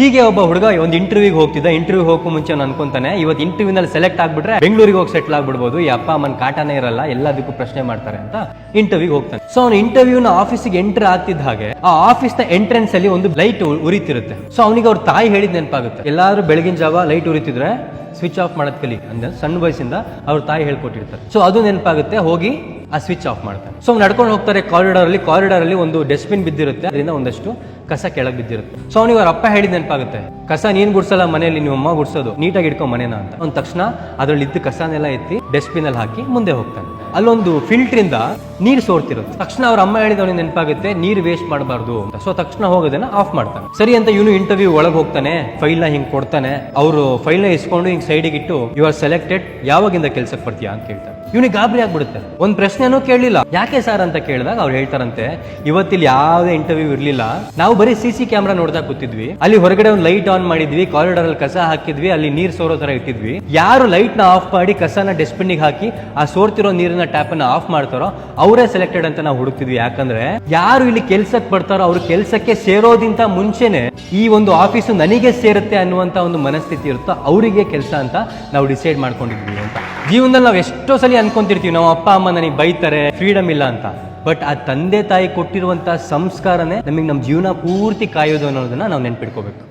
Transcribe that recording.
ಹೀಗೆ ಒಬ್ಬ ಹುಡುಗ ಒಂದು ಇಂಟರ್ವ್ಯೂಗೆ ಹೋಗ್ತಿದ್ದ. ಇಂಟರ್ವ್ಯೂ ಹೋಗೋ ಮುಂಚೆ ಅವ್ನು ಅನ್ಕೊಂತಾನೆ, ಇವತ್ತು ಇಂಟರ್ವ್ಯೂನಲ್ಲಿ ಸೆಲೆಕ್ಟ್ ಆಗ್ಬಿಟ್ರೆ ಬೆಂಗಳೂರಿಗೆ ಹೋಗಿ ಸೆಟ್ಲ್ ಆಗ್ಬಿಡ್ಬೋದು. ಈ ಅಪ್ಪ, ಅಮ್ಮನ ಕಾಟನೇ ಇರಲ್ಲ, ಎಲ್ಲದಕ್ಕೂ ಪ್ರಶ್ನೆ ಮಾಡ್ತಾರೆ ಅಂತ ಇಂಟರ್ವ್ಯೂಗೆ ಹೋಗ್ತಾನೆ. ಸೊ ಅವ್ನು ಇಂಟರ್ವ್ಯೂನ ಆಫೀಸಿಗೆ ಎಂಟರ್ ಆಗ್ತಿದ್ದ ಹಾಗೆ, ಆ ಆಫೀಸ್ನ ಎಂಟ್ರೆನ್ಸ್ ಅಲ್ಲಿ ಒಂದು ಲೈಟ್ ಉರಿತಿರುತ್ತೆ. ಸೊ ಅವನಿಗೆ ಅವ್ರ ತಾಯಿ ಹೇಳಿದ್ ನೆನಪಾಗುತ್ತೆ. ಎಲ್ಲಾದ್ರೂ ಬೆಳಗಿನ ಜಾವ ಲೈಟ್ ಉರಿತಿದ್ರೆ ಸ್ವಿಚ್ ಆಫ್ ಮಾಡೋದ್ ಕಲಿ. ಅಂದ್ರೆ ಸಣ್ಣ ವಯಸ್ಸಿಂದ ಅವ್ರ ತಾಯಿ ಹೇಳ್ಕೊಟ್ಟಿರ್ತಾರೆ. ಸೊ ಅದು ನೆನಪಾಗುತ್ತೆ. ಹೋಗಿ ಆ ಸ್ವಿಚ್ ಆಫ್ ಮಾಡ್ತಾರೆ ಸೊ ನಡ್ಕೊಂಡು ಹೋಗ್ತಾರೆ ಕಾರಿಡಾರ್ ಅಲ್ಲಿ ಕಾರಿಡಾರ್ ಅಲ್ಲಿ ಒಂದು ಡಸ್ಟ್ಬಿನ್ ಬಿದ್ದಿರುತ್ತೆ. ಅದರಿಂದ ಒಂದಷ್ಟು ಕಸ ಕೆಳಗೆ ಬಿದ್ದಿರುತ್ತೆ. ಸೊ ಅವ್ನಿಗೆ ಅವ್ರ ಅಪ್ಪ ಹೇಳಿದ ನೆನಪಾಗುತ್ತೆ. ಕಸ ನೀನ್ ಗುಡ್ಸಲ್ಲ, ಮನೆಯಲ್ಲಿ ನಿಮ್ಮ ಅಮ್ಮ ಗುಡ್ಸೋದು. ನೀಟಾಗಿ ಇಟ್ಕೊ ಮನೆನ ಅಂತ. ಅವ್ನ ತಕ್ಷಣ ಅದ್ರಲ್ಲಿ ಇದ್ದ ಕಸನೆಲ್ಲ ಎತ್ತಿ ಡಸ್ಟ್ಬಿನ್ ಅಲ್ಲಿ ಹಾಕಿ ಮುಂದೆ ಹೋಗ್ತಾನೆ. ಅಲ್ಲೊಂದು ಫಿಲ್ಟರ್ ಇಂದ ನೀರು ಸೋರ್ತಿರುತ್ತೆ. ತಕ್ಷಣ ಅವ್ರ ಅಮ್ಮ ಹೇಳಿದವನಿಗೆ ನೆನಪಾಗುತ್ತೆ, ನೀರು ವೇಸ್ಟ್ ಮಾಡಬಾರ್ದು ಅಂತ. ಸೊ ತಕ್ಷಣ ಹೋಗೋದನ್ನ ಆಫ್ ಮಾಡ್ತಾನೆ ಸರಿ ಅಂತ ಇವನು ಇಂಟರ್ವ್ಯೂ ಒಳಗೆ ಹೋಗ್ತಾನೆ ಫೈಲ್ನ ಹಿಂಗ್ ಕೊಡ್ತಾನೆ. ಅವರು ಫೈಲ್ನ ಇಸ್ಕೊಂಡು ಹಿಂಗ್ ಸೈಡಿಗೆ ಇಟ್ಟು ಯು ಆರ್ ಸೆಲೆಕ್ಟೆಡ್ ಯಾವಾಗಿಂದ ಕೆಲ್ಸಕ್ಕೆ ಬರ್ತೀಯಾ? ಅಂತ ಕೇಳ್ತಾರೆ. ಇವನಿಗೆ ಗಾಬರಿ ಆಗ್ಬಿಡುತ್ತೆ. ಒಂದ್ ಪ್ರಶ್ನೆನೂ ಕೇಳಲಿಲ್ಲ. ಯಾಕೆ ಸರ್ ಅಂತ ಕೇಳಿದಾಗ ಅವ್ರು ಹೇಳ್ತಾರಂತೆ ಇವತ್ತಿಲ್ಲಿ ಯಾವುದೇ ಇಂಟರ್ವ್ಯೂ ಇರ್ಲಿಲ್ಲ. ನಾವು ಬರೀ ಸಿ ಸಿ ಕ್ಯಾಮ್ರಾ ನೋಡ್ತಾ ಕೂತಿದ್ವಿ. ಅಲ್ಲಿ ಹೊರಗಡೆ ಒಂದು ಲೈಟ್ ಆನ್ ಮಾಡಿದ್ವಿ ಕಾರಿಡಾರ್ ಅಲ್ಲಿ ಕಸ ಹಾಕಿದ್ವಿ, ಅಲ್ಲಿ ನೀರ್ ಸೋರೋ ತರ ಇಟ್ಟಿದ್ವಿ. ಯಾರು ಲೈಟ್ನ ಆಫ್ ಮಾಡಿ ಕಸನ ಡಸ್ಟ್ಬಿನ್ ಹಾಕಿ, ಆ ಸೋರ್ತಿರೋ ನೀರಿನ ಟ್ಯಾಪ್ ಅನ್ನ ಆಫ್ ಮಾಡ್ತಾರೋ, ಅವರೇ ಸೆಲೆಕ್ಟೆಡ್ ಅಂತ ನಾವು ಹುಡುಕ್ತಿದ್ವಿ. ಯಾಕಂದ್ರೆ ಯಾರು ಇಲ್ಲಿ ಕೆಲ್ಸಕ್ಕೆ ಬರ್ತಾರೋ, ಅವ್ರ ಕೆಲ್ಸಕ್ಕೆ ಸೇರೋದಿಂತ ಮುಂಚೆನೆ ಈ ಒಂದು ಆಫೀಸು ನನಗೆ ಸೇರುತ್ತೆ ಅನ್ನುವಂತ ಒಂದು ಮನಸ್ಥಿತಿ ಇರುತ್ತೋ, ಅವರಿಗೆ ಕೆಲಸ ಅಂತ ನಾವು ಡಿಸೈಡ್ ಮಾಡ್ಕೊಂಡಿದ್ವಿ ಅಂತ. ಜೀವನದಲ್ಲಿ ನಾವು ಎಷ್ಟೋ ಸಲ ಅನ್ಕೊಂತಿರ್ತೀವಿ, ನಮ್ಮ ಅಪ್ಪ, ಅಮ್ಮ ನನಗೆ ಬೈತಾರೆ ಫ್ರೀಡಮ್ ಇಲ್ಲ ಅಂತ. ಬಟ್ ಆ ತಂದೆ ತಾಯಿ ಕೊಟ್ಟಿರುವಂತಹ ಸಂಸ್ಕಾರನೇ ನಮಗೆ ನಮ್ಮ ಜೀವನ ಪೂರ್ತಿ ಕಾಯೋದು ಅನ್ನೋದನ್ನ ನಾವು ನೆನ್ಪಿಟ್ಕೋಬೇಕು.